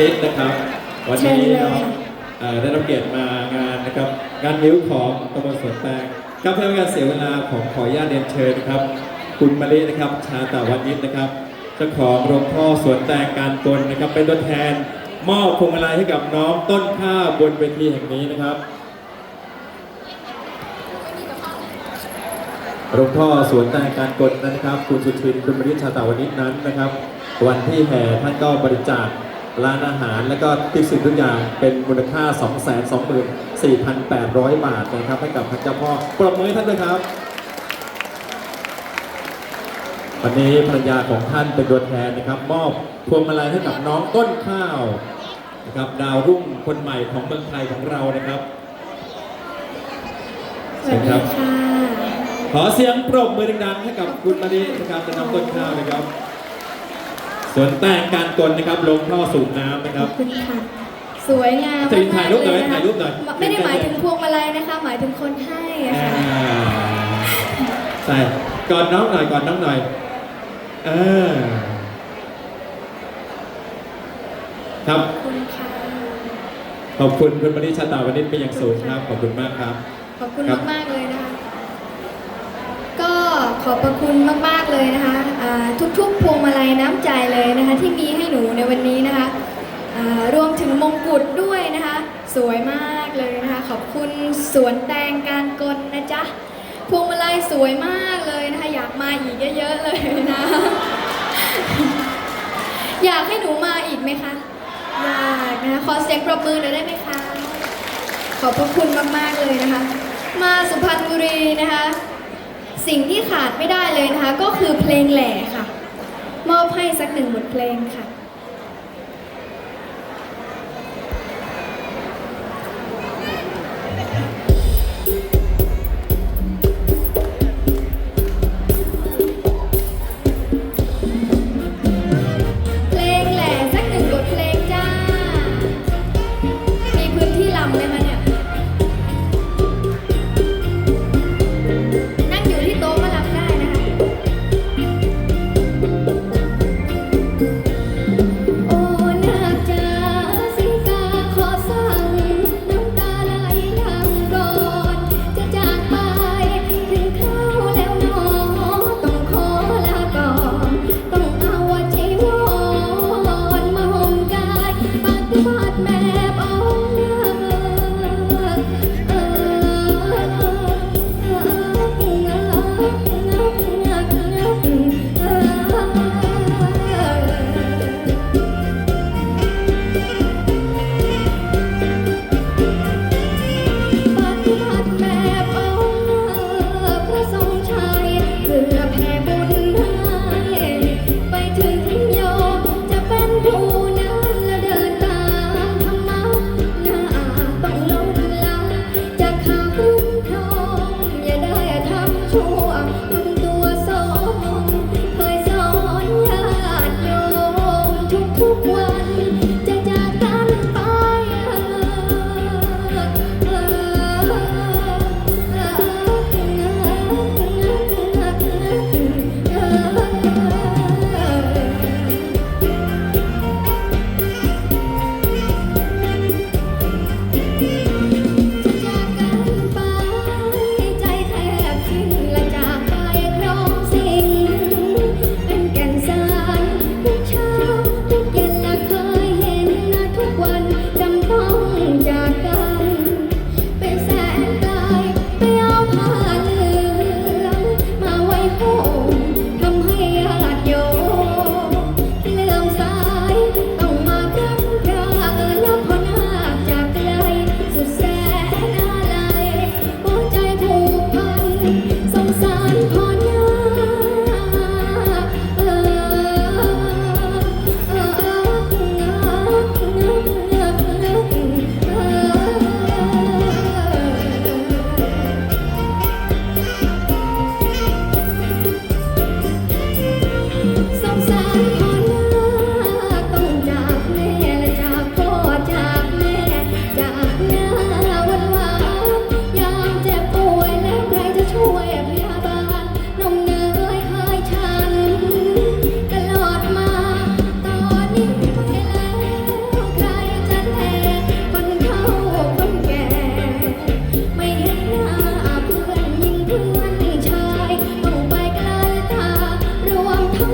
นิดนะครับ วันนี้เชิญเลยน้องค่ะเอ่อได้รับเกียรติมางานนะครับ งานนิ้วของตำบลสวนแตงครับเพื่อไม่ให้การเสียเวลาของขออนุญาตเรียนเชิญนะครับ คุณมะลินะครับ ชาตาวันนิดนะครับเจ้าของโรงพ่อสวนแตงการกลนะครับ เป็นตัวแทนมอบพวงมาลัยให้กับน้องต้นข้าวบนเวทีแห่งนี้นะครับหลวงพ่อสวนแตงการกลนะครับ คุณสุชินคุณมริชาตาวนิชนั้นนะครับ วันที่แห่ท่านก็บริจาค ร้านอาหารและก็ทุกสิ่งทุกอย่างเป็นมูลค่า 2 2 4 8 0 0 บาทนะครับ ให้กับพระเจ้าพ่อปรบมือให้ท่านด้วยครับ วันนี้ภรรยาของท่านเป็นตัวแทนนะครับ มอบพวงมาลัยให้กับน้องต้นข้าวนะครับดาวรุ่งคนใหม่ของเมืองไทยของเรานะครับสวัสดีค่ะขอเสียงปรบมือดังๆให้กับคุณมาดีนะครับจะนำต้นข้าวนะครับ ส่วนแต่งการกลนะครับลงท่อสูบน้ำนะคขรัอบบ คุณค่ะ สวยงามจะถ่ายรูปหน่อยมกๆเลถ่ายรูปหน่อยะคะไม่ได้หมายถึงพวงมาลัยนะคะ หมายถึงคนให้อะอ่าค่ะใช่ก่อนน้องหน่อยก่อนน้องหน่อยเออครับ ขอบคุณค่ะ ขอบคุณคุณมาดีชาตาวันนี้เป็นอย่างสูงครับ ขอบคุณมากครับ ขอบคุณครับ มากๆเลยนะคะ ก็ขอบพระคุณมากๆเลยนะคะอ่า ทุกๆพวงมาลัยน้ำใจเลยนะคะที่มีให้หนูในวันนี้นะคะรวมถึงมงกุฎด้วยนะคะ สวยมากเลยนะคะ ขอบคุณสวนแตงการกลนะจ๊ะพวงมาลัยสวยมากเลยนะคะ อยากมาอีกเยอะๆเลยนะ อยากให้หนูมาอีกไหมคะอยากนะคะขอเสียงปรบมือหน่อยได้ไหมคะ ขอบพระคุณมากๆเลยนะคะ มาสุพรรณบุรีนะคะ สิ่งที่ขาดไม่ได้เลยนะคะ ก็คือเพลงแหล่ค่ะ มอบให้สักหนึ่งบทเพลงค่ะ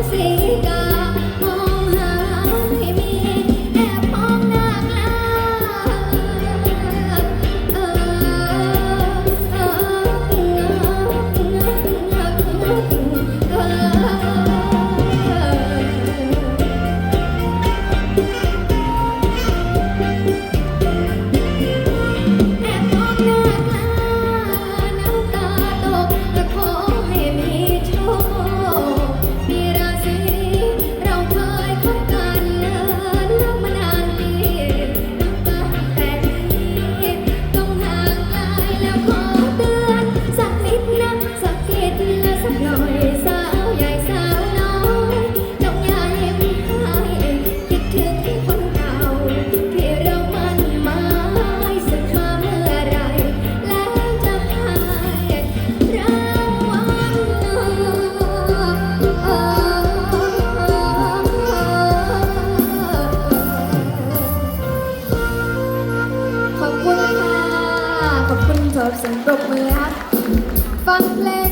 feita